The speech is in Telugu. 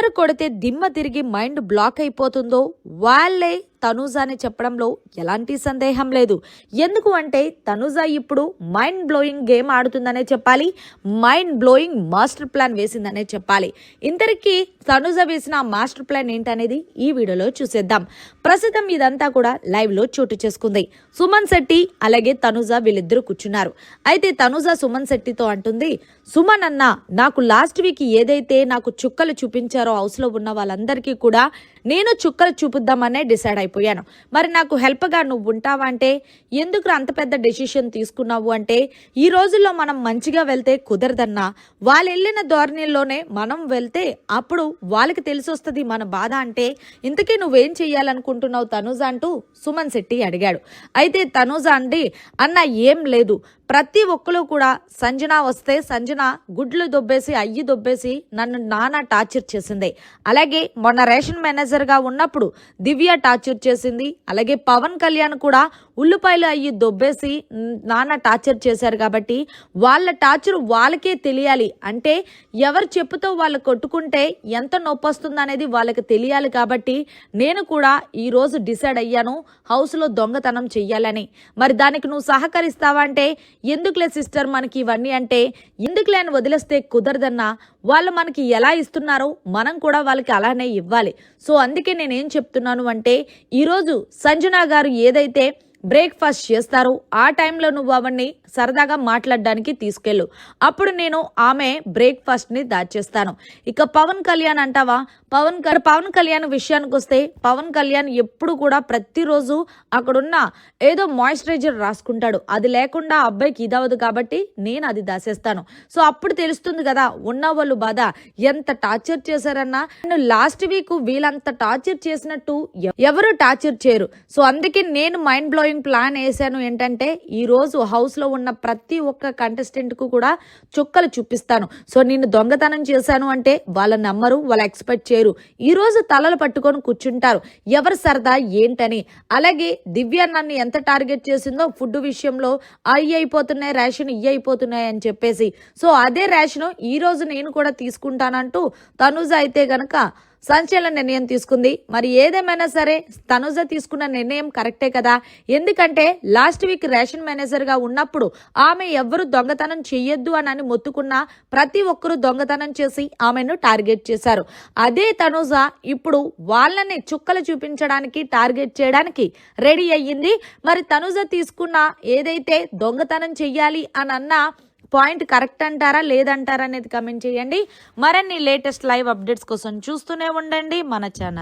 ఎవరు కొడితే దిమ్మ తిరిగి మైండ్ బ్లాక్ అయిపోతుందో వాళ్ళే తనూజ అని చెప్పడంలో ఎలాంటి సందేహం లేదు. ఎందుకు అంటే తనూజ ఇప్పుడు మైండ్ బ్లోయింగ్ గేమ్ ఆడుతుందనే చెప్పాలి. మైండ్ బ్లోయింగ్ మాస్టర్ ప్లాన్ వేసిందనే చెప్పాలి. ఇంతరికి తనూజ వేసిన మాస్టర్ ప్లాన్ ఏంటనేది ఈ వీడియోలో చూసేద్దాం. ప్రస్తుతం ఇదంతా కూడా లైవ్లో చోటు చేసుకుంది. సుమన్ శెట్టి అలాగే తనూజ వీళ్ళిద్దరూ కూర్చున్నారు. అయితే తనూజ సుమన్ శెట్టితో అంటుంది సుమన్ అన్న నాకు లాస్ట్ వీక్ ఏదైతే నాకు చుక్కలు చూపించారో హౌస్లో ఉన్న వాళ్ళందరికీ కూడా నేను చుక్కలు చూపిద్దామనే డిసైడ్ అయిపోయాను. మరి నాకు హెల్ప్గా నువ్వు ఉంటావా అంటే ఎందుకు అంత పెద్ద డెసిషన్ తీసుకున్నావు అంటే ఈ రోజుల్లో మనం మంచిగా వెళ్తే కుదరదన్నా వాళ్ళు వెళ్ళిన ధోరణిలోనే మనం వెళ్తే అప్పుడు వాళ్ళకి తెలిసి వస్తుంది మన బాధ అంటే ఇంతకీ నువ్వేం చెయ్యాలనుకుంటున్నావు తనుజ అంటూ సుమన్ శెట్టి అడిగాడు. అయితే తనుజ అండి అన్న ఏం లేదు. ప్రతి ఒక్కరు కూడా సంజన వస్తే సంజన గుడ్లు దొబ్బేసి అయ్యి దొబ్బేసి నన్ను నానా టార్చర్ చేసింది. అలాగే మొన్న రేషన్ గా ఉన్నప్పుడు దివ్య టార్చర్ చేసింది. అలాగే పవన్ కళ్యాణ్ కూడా ఉల్లిపాయలు అయ్యి దొబ్బేసి నాన్న టార్చర్ చేశారు కాబట్టి వాళ్ళ టార్చర్ వాళ్ళకే తెలియాలి. అంటే ఎవరు చెప్పుతో వాళ్ళు కొట్టుకుంటే ఎంత నొప్పి వస్తుంది అనేది వాళ్ళకి తెలియాలి కాబట్టి నేను కూడా ఈరోజు డిసైడ్ అయ్యాను హౌస్లో దొంగతనం చెయ్యాలని. మరి దానికి నువ్వు సహకరిస్తావా అంటే ఎందుకులే సిస్టర్ మనకి ఇవన్నీ అంటే ఎందుకులే అని వదిలేస్తే కుదరదన్నా? వాళ్ళు మనకి ఎలా ఇస్తున్నారో మనం కూడా వాళ్ళకి అలానే ఇవ్వాలి. సో అందుకే నేనేం చెప్తున్నాను అంటే ఈరోజు సంజన గారు ఏదైతే బ్రేక్ఫాస్ట్ చేస్తారు. ఆ టైంలో నువ్వు అవన్నీ సరదాగా మాట్లాడడానికి తీసుకెళ్ళు. అప్పుడు నేను ఆమె బ్రేక్ఫాస్ట్ని దాచేస్తాను. ఇక పవన్ కళ్యాణ్ అంటావా? పవన్ పవన్ కళ్యాణ్ విషయానికి వస్తే పవన్ కళ్యాణ్ ఎప్పుడు కూడా ప్రతిరోజు అక్కడున్న ఏదో మాయిశ్చరైజర్ రాసుకుంటాడు. అది లేకుండా అబ్బాయికి ఇదవదు కాబట్టి నేను అది దాసేస్తాను. సో అప్పుడు తెలుస్తుంది కదా ఉన్న వాళ్ళు బాధ. ఎంత టార్చర్ చేశారన్నా లాస్ట్ వీక్ వీళ్ళంత టార్చర్ చేసినట్టు ఎవరు టార్చర్ చేయరు. సో అందుకే నేను మైండ్ బ్లోయింగ్ ప్లాన్ వేసాను ఏంటంటే ఈ రోజు హౌస్లో ఉన్న ప్రతి ఒక్క కంటెస్టెంట్కు కూడా చుక్కలు చూపిస్తాను. సో నేను దొంగతనం చేశాను అంటే వాళ్ళ నమ్మరు వాళ్ళు ఎక్స్పెక్ట్ చేయరు. ఈ రోజు తలలు పట్టుకొని కూర్చుంటారు. ఎవరు సరదా ఏంటని? అలాగే దివ్య నన్ను ఎంత టార్గెట్ చేసిందో ఫుడ్ విషయంలో అయ్యి అయిపోతున్నాయి రేషన్ ఇయ్యి అయిపోతున్నాయి అని చెప్పేసి. సో అదే రేషన్ ఈ రోజు నేను కూడా తీసుకుంటానంటూ తనుజ అయితే గనక సంచలన నిర్ణయం తీసుకుంది. మరి ఏదేమైనా సరే తనుజ తీసుకున్న నిర్ణయం కరెక్టే కదా? ఎందుకంటే లాస్ట్ వీక్ రేషన్ మేనేజర్గా ఉన్నప్పుడు ఆమె ఎవ్వరు దొంగతనం చెయ్యొద్దు అని అని ప్రతి ఒక్కరూ దొంగతనం చేసి ఆమెను టార్గెట్ చేశారు. అదే తనుజ ఇప్పుడు వాళ్ళని చుక్కలు చూపించడానికి టార్గెట్ చేయడానికి రెడీ అయ్యింది. మరి తనుజ తీసుకున్న ఏదైతే దొంగతనం చెయ్యాలి అని అన్నా పాయింట్ కరెక్ట్ అంటారా లేదంటారా అనేది కమెంట్ చేయండి. మరిన్ని లేటెస్ట్ లైవ్ అప్డేట్స్ కోసం చూస్తూనే ఉండండి మన ఛానల్.